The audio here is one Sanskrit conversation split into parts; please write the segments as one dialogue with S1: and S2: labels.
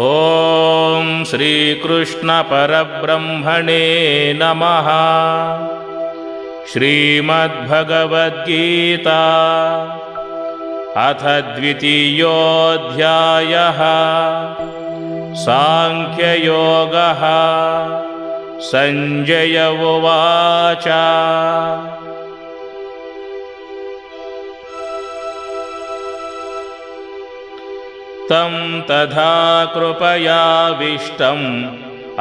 S1: ॐ श्रीकृष्णपरब्रह्मणे नमः। श्रीमद्भगवद्गीता। अथ द्वितीयोऽध्यायः। साङ्ख्ययोगः। सञ्जय उवाच तं तथा कृपयाविष्टम्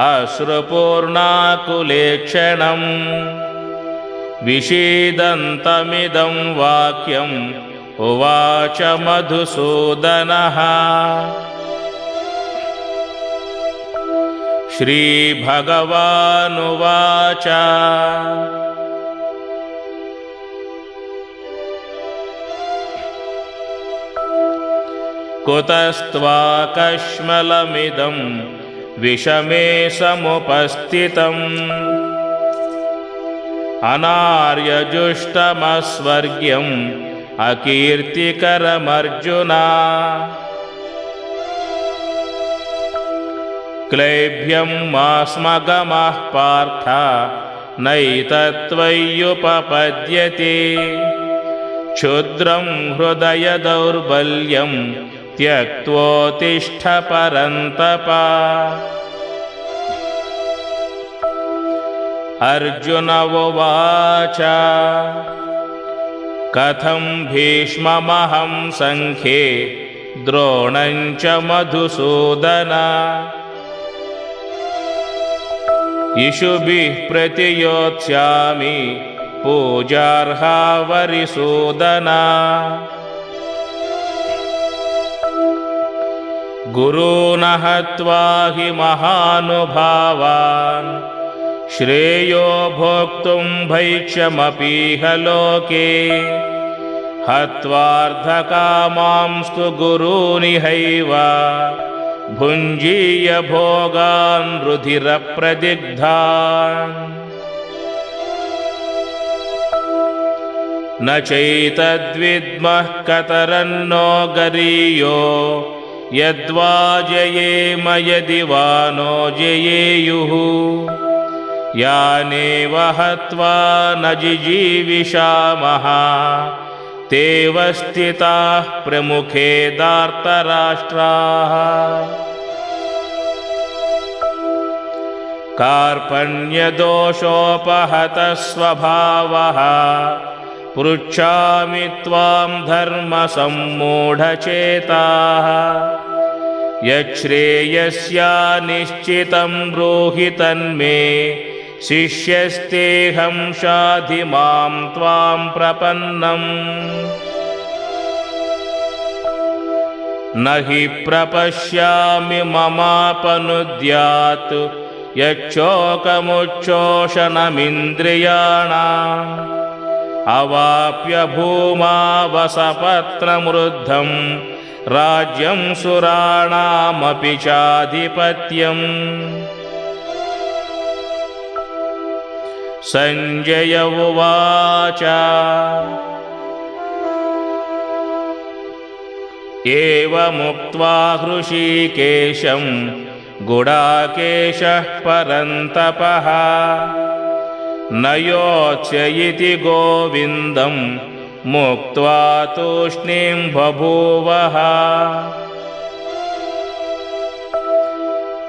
S1: अश्रुपूर्णाकुलेक्षणम् विषीदन्तमिदं वाक्यम् उवाच मधुसूदनः। श्रीभगवानुवाच कुतस्त्वाकश्मलमिदं विषमे समुपस्थितम्। अनार्यजुष्टमस्वर्ग्यम् अकीर्तिकरमर्जुना। क्लैभ्यं मास्मगमः पार्थ नैतत्त्वय्युपपद्यते क्षुद्रं हृदयदौर्बल्यं त्यक्त्वोत्तिष्ठ परन्तप अर्जुन उवाच कथं भीष्ममहं सङ्ख्ये द्रोणं च मधुसूदन। इषुभिः प्रतियोत्स्यामि पूजार्हा वरिसूदना गुरून् हत्वा हि महानुभावान्। श्रेयो भोक्तुं भैक्षमपीह लोके। हत्वार्धकामांस्तु गुरूनिहैव। भुञ्जीय भोगान् रुधिरप्रदिग्धान्। न चैतद्विद्मः कतरन्नो गरीयो यद्वा जयेम यदि वा नो जयेयुः यानेव हत्वा न जिजीविषामः तेव स्थिताः प्रमुखे दार्तराष्ट्राः। कार्पण्यदोषोपहतस्वभावः पृच्छामि त्वां धर्मसम्मूढचेताः। यच्छ्रेयस्या निश्चितं ब्रूहि तन्मे शिष्यस्तेऽहं शाधि मां त्वां प्रपन्नम्। न हि प्रपश्यामि ममापनुद्यात् यच्चोकमुच्चोषणमिन्द्रियाणाम् अवाप्य भूमावसपत्रमृद्धं राज्यं सुराणामपि चाधिपत्यम्। सञ्जय उवाच। एवमुक्त्वा हृषीकेशं गुडाकेशः परन्तपः न योत्स्य इति गोविन्दं मुक्त्वा तूष्णीं बभूवः।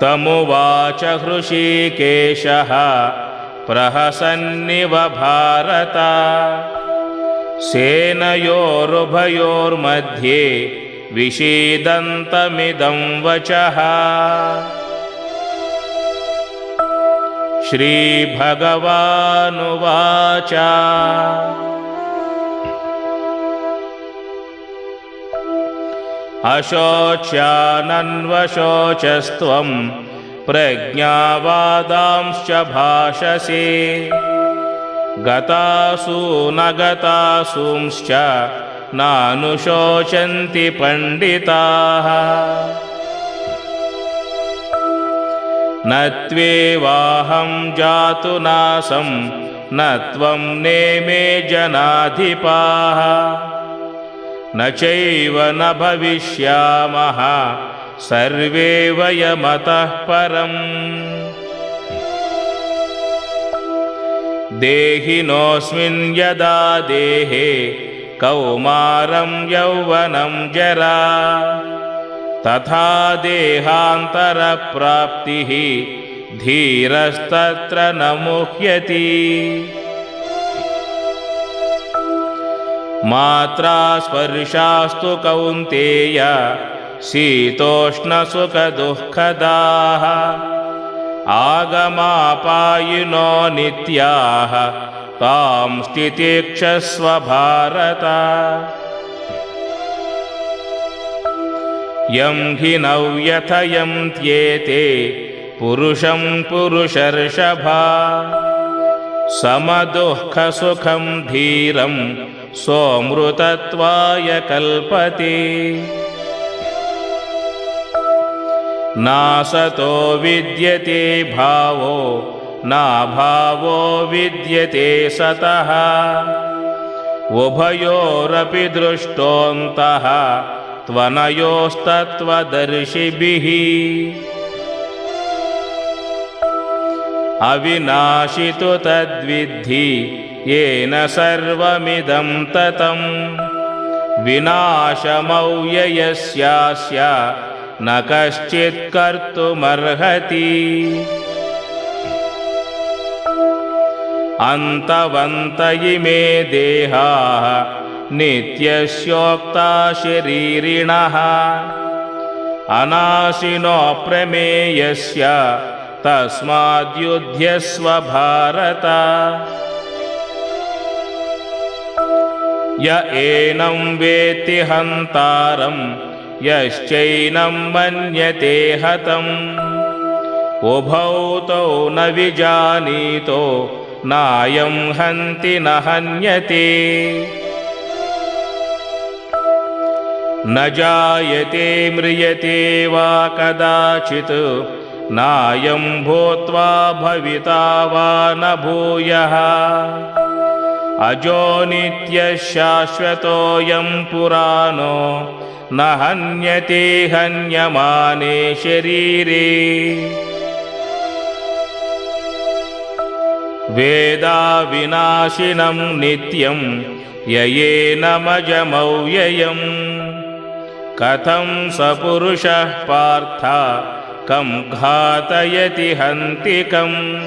S1: तमुवाच हृषीकेशः प्रहसन्निव भारत। सेनयोरुभयोर्मध्ये विषीदन्तमिदं वचः श्रीभगवानुवाच। अशोच्यानन्वशोचस्त्वं प्रज्ञावादांश्च भाषसे। गतासु न गतासूंश्च नानुशोचन्ति पण्डिताः न त्वेवाहं जातु नासं न त्वं नेमे जनाधिपाः। न चैव न भविष्यामः सर्वे वयमतः परम्। देहिनोऽस्मिन् यदा देहे कौमारं यौवनं जरा तथा देहान्तरप्राप्तिः धीरस्तत्र न मुह्यति। मात्रा स्पर्शास्तु कौन्तेय शीतोष्णसुखदुःखदाः। आगमापायिनो नित्याः तां स्थितिक्षस्व भारत यं हि नव्यथयन्त्येते पुरुषं पुरुषर्षभा। समदुःखसुखं धीरं सोऽमृतत्वाय कल्पते। नासतो विद्यते भावो नाभावो विद्यते सतः। उभयोरपि दृष्टोऽन्तः त्वनयोस्तत्त्वदर्शिभिः अविनाशि तु तद्विद्धि येन सर्वमिदं ततं विनाशमौययस्यास्य न कश्चित् कर्तुमर्हति। अन्तवन्त इमे देहाः नित्यस्योक्ता शरीरिणः अनाशिनो प्रमेयस्य तस्माद्युध्यस्व भारत य एनं वेत्ति हन्तारम् यश्चैनं मन्यते हतम्। उभौ तौ न विजानीतो नायं हन्ति न हन्यते न जायते म्रियते वा कदाचित्। नायं भूत्वा भविता वा न भूयः। अजो नित्यशाश्वतोऽयं पुराणो न हन्यते हन्यमाने शरीरे। वेदाविनाशिनं नित्यं ययेनमजमव्ययम् कथं स पुरुषः पार्थ? कं घातयति हन्तिकम्?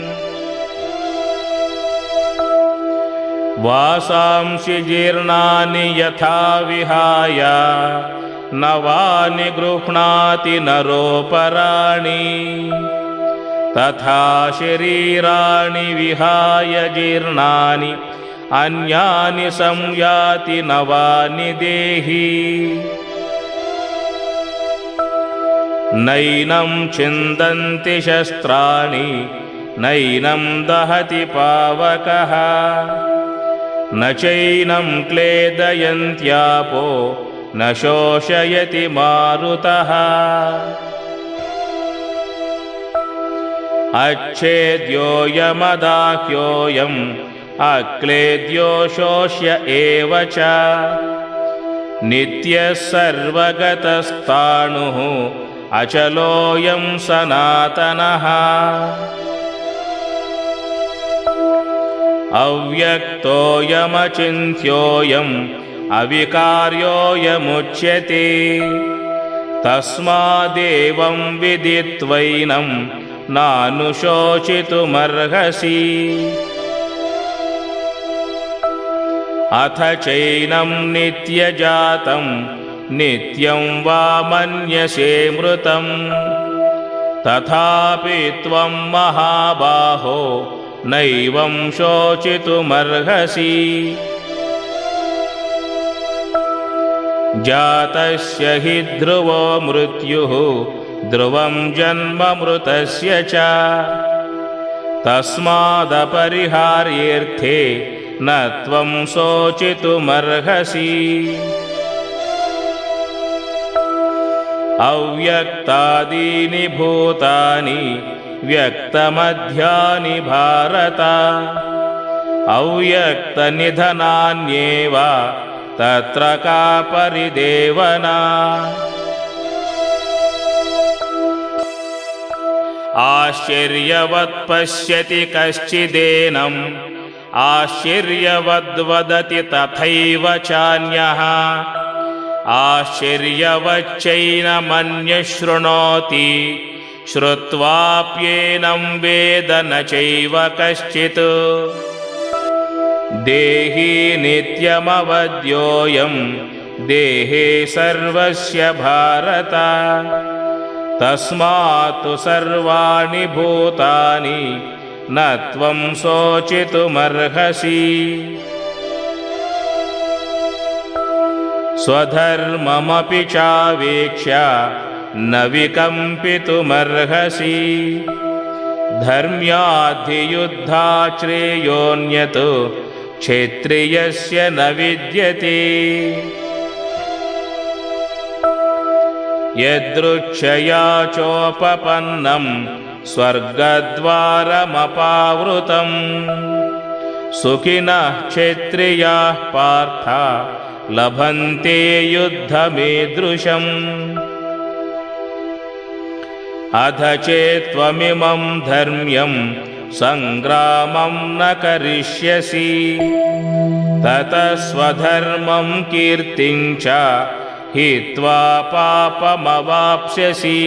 S1: वासांसि जीर्णानि यथा विहाय नवानि गृह्णाति नरोपराणि। तथा शरीराणि विहाय जीर्णानि अन्यानि संयाति नवानि देहि नैनं छिन्दन्ति शस्त्राणि नैनं दहति पावकः। न चैनं क्लेदयन्त्यापो न शोषयति मारुतः। अच्छेद्योऽयमदाह्योऽयम् अक्लेद्यो शोष्य एव च। नित्यः सर्वगतस्ताणुः अचलोऽयं सनातनः। अव्यक्तोऽयमचिन्त्योऽयम् अविकार्योऽयमुच्यते। तस्मादेवं विदित्वैनं नानुशोचितुमर्हसि। अथ चैनं नित्यजातं नित्यं वा मन्यसे मृतं तथापि त्वं महाबाहो नैवं शोचितुमर्हसि। जातस्य हि ध्रुवो मृत्युः ध्रुवं जन्ममृतस्य च। तस्मादपरिहार्येऽर्थे न त्वं शोचितुमर्हसि अव्यक्तादीनि भूतानि व्यक्तमध्यानि भारत। अव्यक्तनिधनान्येव तत्र का परिदेवना। आश्चर्यवत् पश्यति कश्चिदेनम् आश्चर्यवद्वदति तथैव चान्यः आश्चर्यवच्चैनमन्यः शृणोति श्रुत्वाप्येनं वेद न चैव कश्चित्। देही नित्यमवद्योऽयं देहे सर्वस्य भारत। तस्मात्तु सर्वाणि भूतानि न त्वं शोचितुमर्हसि स्वधर्ममपि चावेक्ष्य न विकम्पितुमर्हसि। धर्म्याधियुद्धाश्रेयोऽन्यत् क्षेत्रियस्य न विद्यते। यदृच्छया चोपपन्नं स्वर्गद्वारमपावृतम्। सुखिनः क्षेत्रियाः पार्थ लभन्ते युद्धमीदृशम्। अथ चेत्त्वमिमं धर्म्यं सङ्ग्रामं न करिष्यसि। ततः स्वधर्मं कीर्तिं च हित्वा पापमवाप्स्यसि।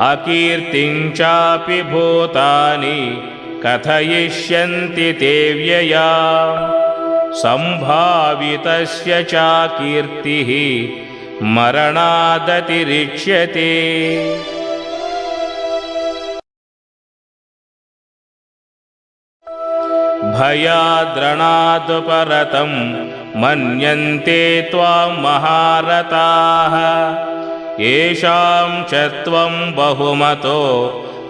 S1: अकीर्तिं चापि भूतानि कथयिष्यन्ति ते व्यया। सम्भावितस्य चाकीर्तिः मरणादतिरिच्यते। भयाद्रणादुपरतं मन्यन्ते त्वां महारथाः। येषां च त्वं बहुमतो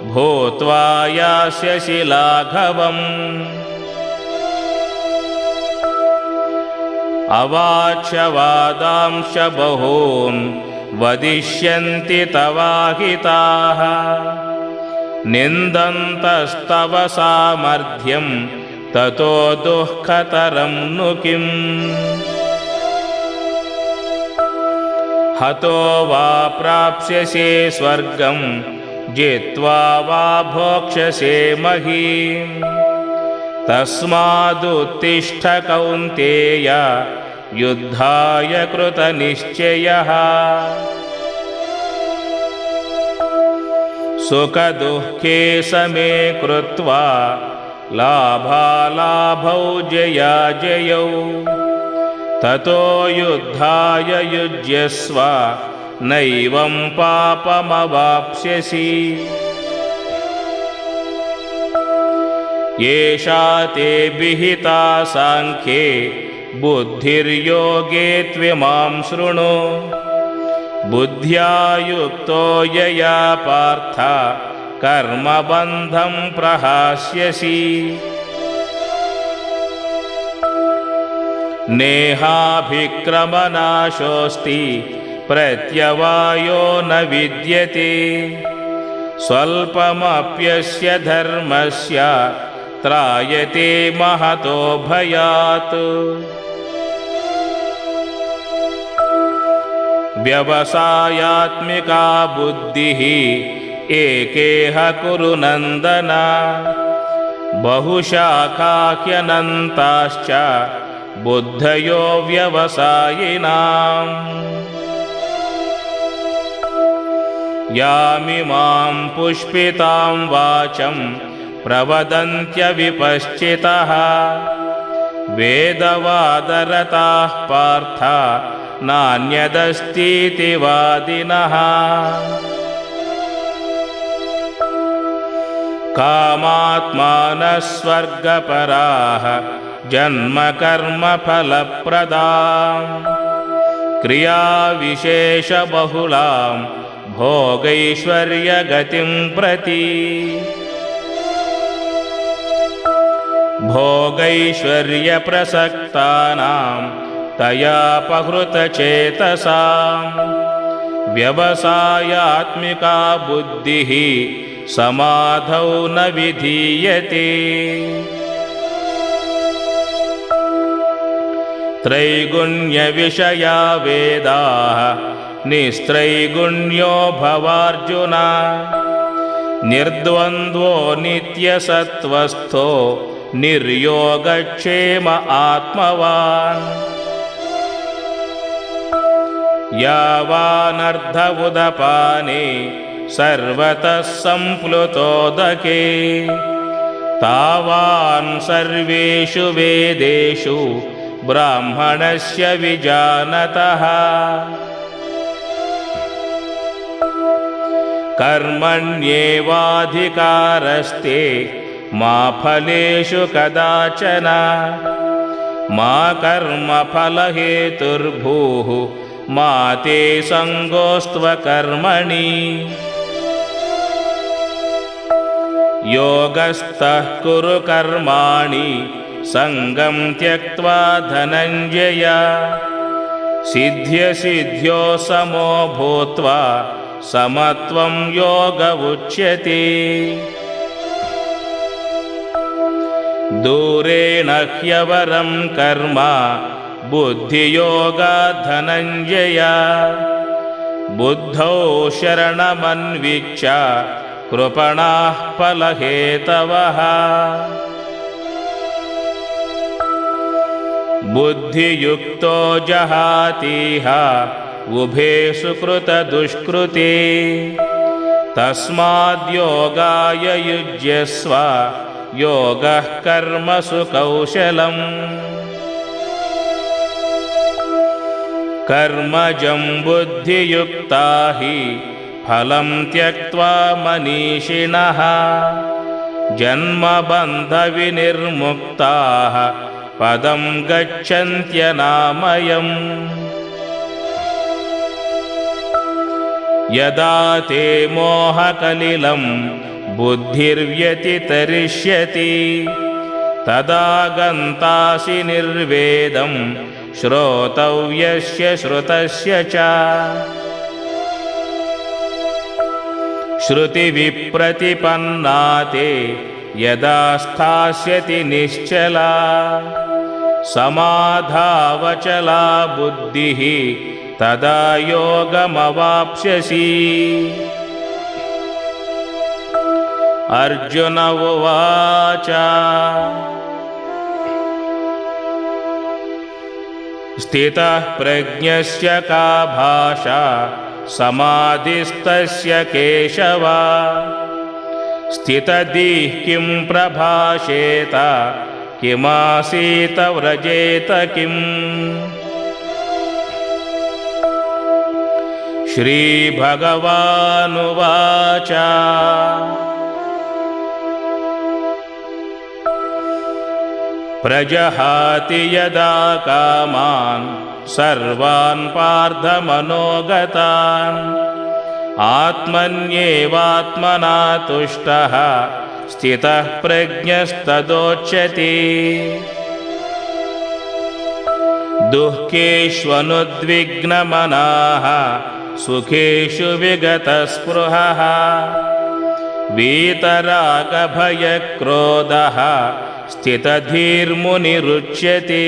S1: भूत्वा यास्यसि लाघवम्। अवाच्यवादांश बहून् वदिष्यन्ति तवाहिताः। निन्दन्तस्तव सामर्थ्यं ततो दुःखतरं नु किम्? हतो वा प्राप्स्यसे स्वर्गं जित्वा वा भोक्ष्यसे महीम् तस्मादुत्तिष्ठ कौन्तेय युद्धाय कृतनिश्चयः। सुखदुःखे समे कृत्वा लाभालाभौ जया जयौ। ततो युद्धाय युज्यस्व नैवं पापमवाप्स्यसि। येषा ते विहिता साङ्ख्ये बुद्धिर्योगे त्विमां शृणु। बुद्ध्या युक्तो यया पार्थ कर्मबन्धं प्रहास्यसि। नेहाभिक्रमनाशोऽस्ति प्रत्यवायो न विद्यते। स्वल्पमप्यस्य धर्मस्य त्रायते महतो भयात्। व्यवसायात्मिका बुद्धिः एकेह कुरु नन्दन। बहुशाखाह्यनन्ताश्च बुद्धयो व्यवसायिनाम् यामिमां पुष्पितां वाचं प्रवदन्त्यविपश्चितः वेदवादरताः पार्थ नान्यदस्तीति वादिनः कामात्मानः स्वर्गपराः जन्मकर्मफलप्रदाम्। क्रियाविशेषबहुलां भोगैश्वर्यगतिं प्रति। भोगैश्वर्यप्रसक्तानां तयापहृतचेतसां व्यवसायात्मिका बुद्धिः समाधौ न विधीयते। त्रैगुण्यविषया वेदाः निस्त्रैगुण्यो भवार्जुन निर्द्वन्द्वो नित्यसत्त्वस्थो निर्योगक्षेम आत्मवान् यावानर्ध उदपाने सर्वतः सम्प्लुतोदके तावान् सर्वेषु वेदेषु ब्राह्मणस्य विजानतः कर्मण्येवाधिकारस्ते मा फलेषु कदाचन। मा कर्मफलहेतुर्भूः मा ते सङ्गोस्त्वकर्मणि। योगस्थः कुरु कर्माणि सङ्गं त्यक्त्वा धनञ्जय। सिद्ध्यसिद्ध्यो समो भूत्वा समत्वं योग उच्यते दूरेण ह्यवरं कर्म बुद्धियोगा धनञ्जय बुद्धौ शरणमन्विच्च कृपणाः फलहेतवः। बुद्धियुक्तो जहातीह उभे सुकृतदुष्कृते तस्माद्योगाय युज्यस्व योगः कर्मसु कौशलम् कर्मजं बुद्धियुक्ता हि फलं त्यक्त्वा मनीषिणः। जन्मबन्धविनिर्मुक्ताः पदं गच्छन्त्यनामयम् यदा ते मोहकलिलं बुद्धिर्व्यतितरिष्यति तदा गन्तासि निर्वेदं श्रोतव्यस्य श्रुतस्य च। श्रुतिविप्रतिपन्ना ते यदा स्थास्यति निश्चला समाधावचला बुद्धिः तदा योगमवाप्स्यसि। अर्जुन उवाच। स्थितः प्रज्ञस्य का भाषा समाधिस्तस्य केशव। स्थितदिः किं प्रभाषेत किमासीत व्रजेत किम् श्रीभगवानुवाच। प्रजहाति यदा कामान् सर्वान् पार्थमनोगतान्। आत्मन्येवात्मना तुष्टः स्थितः प्रज्ञस्तदोच्यते। दुःखेष्वनुद्विग्नमनाः सुखेषु विगतस्पृहः वीतरागभयक्रोधः स्थितधीर्मुनिरुच्यते।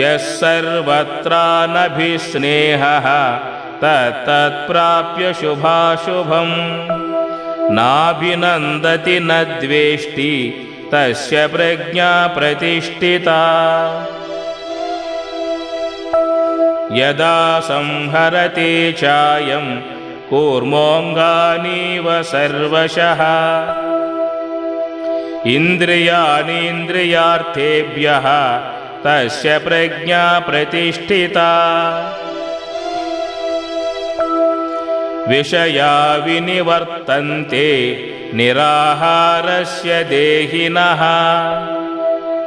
S1: यः सर्वत्रानभिस्नेहः तत्तत्प्राप्य शुभाशुभम्। नाभिनन्दति न द्वेष्टि तस्य प्रज्ञा प्रतिष्ठिता यदा संहरते चायं कूर्मोऽङ्गानीव सर्वशः। इन्द्रियाणीन्द्रियार्थेभ्यः तस्य प्रज्ञा प्रतिष्ठिता। विषया विनिवर्तन्ते निराहारस्य देहिनः।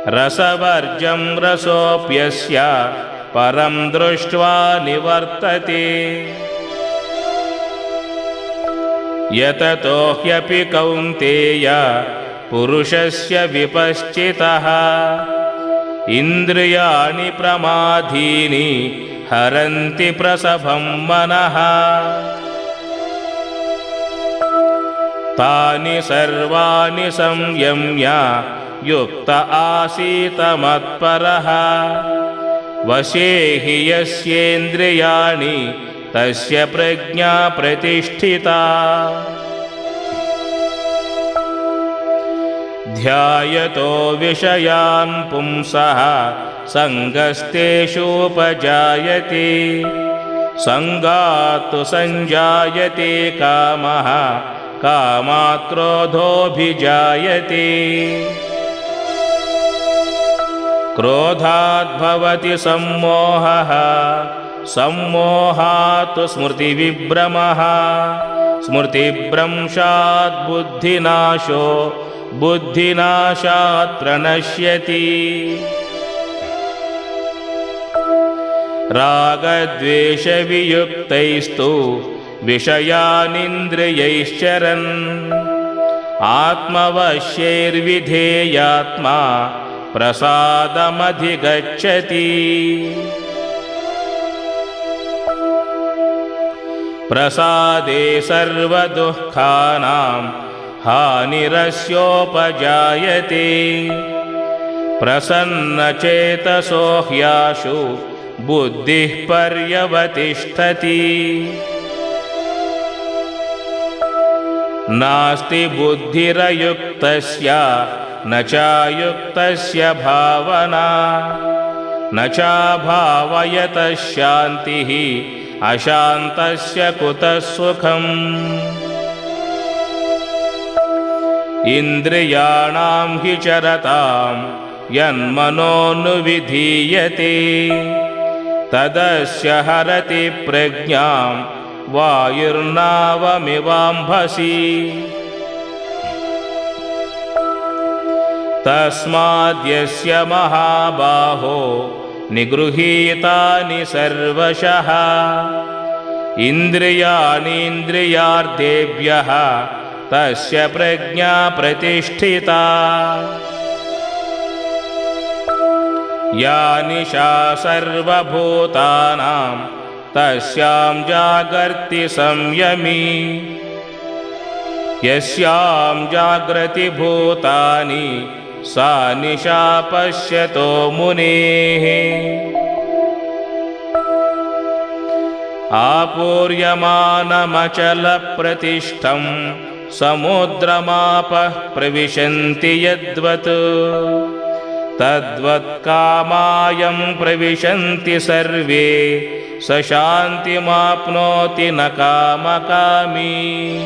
S1: रसवर्जं रसोऽप्यस्य परं दृष्ट्वा निवर्तते। यततो ह्यपि कौन्तेय पुरुषस्य विपश्चितः। इन्द्रियाणि प्रमाधीनि हरन्ति प्रसभं मनः। तानि सर्वाणि संयम्य युक्त आसीत मत्परः वशे हि यस्येन्द्रियाणि तस्य प्रज्ञा प्रतिष्ठिता। ध्यायतो विषयान् पुंसः सङ्गस्तेषूपजायते सङ्गात्तु सञ्जायते कामः कामाक्रोधोऽभिजायते क्रोधाद्भवति सम्मोहः। सम्मोहात् स्मृतिविभ्रमः। स्मृतिभ्रंशात् बुद्धिनाशो। बुद्धिनाशात् प्रणश्यति। रागद्वेषवियुक्तैस्तु विषयानिन्द्रियैश्चरन्। आत्मवश्यैर्विधेयात्मा प्रसादमधिगच्छति। प्रसादे सर्वदुःखानां हानिरस्योपजायते। प्रसन्नचेतसो ह्याशु बुद्धिः पर्यवतिष्ठति। नास्ति बुद्धिरयुक्तस्य न चायुक्तस्य भावना न चाभावयतः शान्तिः अशान्तस्य कुतः सुखम् इन्द्रियाणां हि चरतां यन्मनोनुविधीयते तदस्य हरति प्रज्ञां वायुर्नावमिवाम्भसि तस्माद्यस्य महाबाहो निगृहीतानि सर्वशः। इन्द्रियाणीन्द्रियार्थेभ्यः तस्य प्रज्ञा प्रतिष्ठिता। या निशा सर्वभूतानां तस्यां जागर्ति संयमी। यस्यां जाग्रति भूतानि निशा पश्यतो मुनेः। आपूर्यमानमचलप्रतिष्ठं समुद्रमापः प्रविशन्ति यद्वत्। तद्वत्कामायं प्रविशन्ति सर्वे स शान्तिमाप्नोति न कामकामी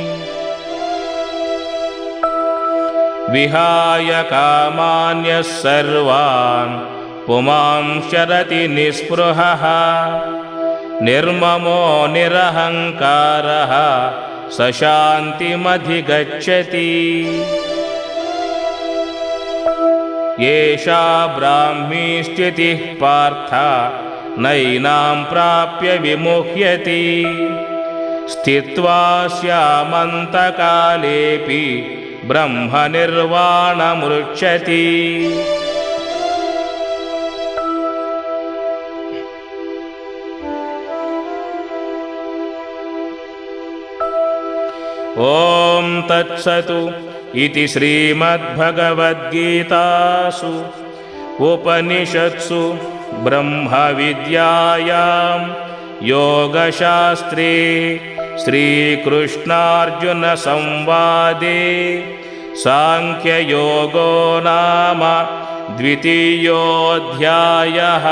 S1: विहाय कामान्यः सर्वान् पुमां शरति निःस्पृहः। निर्ममो निरहङ्कारः स शान्तिमधिगच्छति एषा ब्राह्मी स्थितिः पार्थ नैनां प्राप्य विमुह्यति। स्थित्वा स्यामन्तकालेऽपि ब्रह्मनिर्वाणमृच्छति ॐ तत्सतु इति श्रीमद्भगवद्गीतासु। उपनिषत्सु ब्रह्मविद्यायां योगशास्त्रे श्रीकृष्णार्जुनसंवादे साङ्ख्ययोगो नाम द्वितीयोऽध्यायः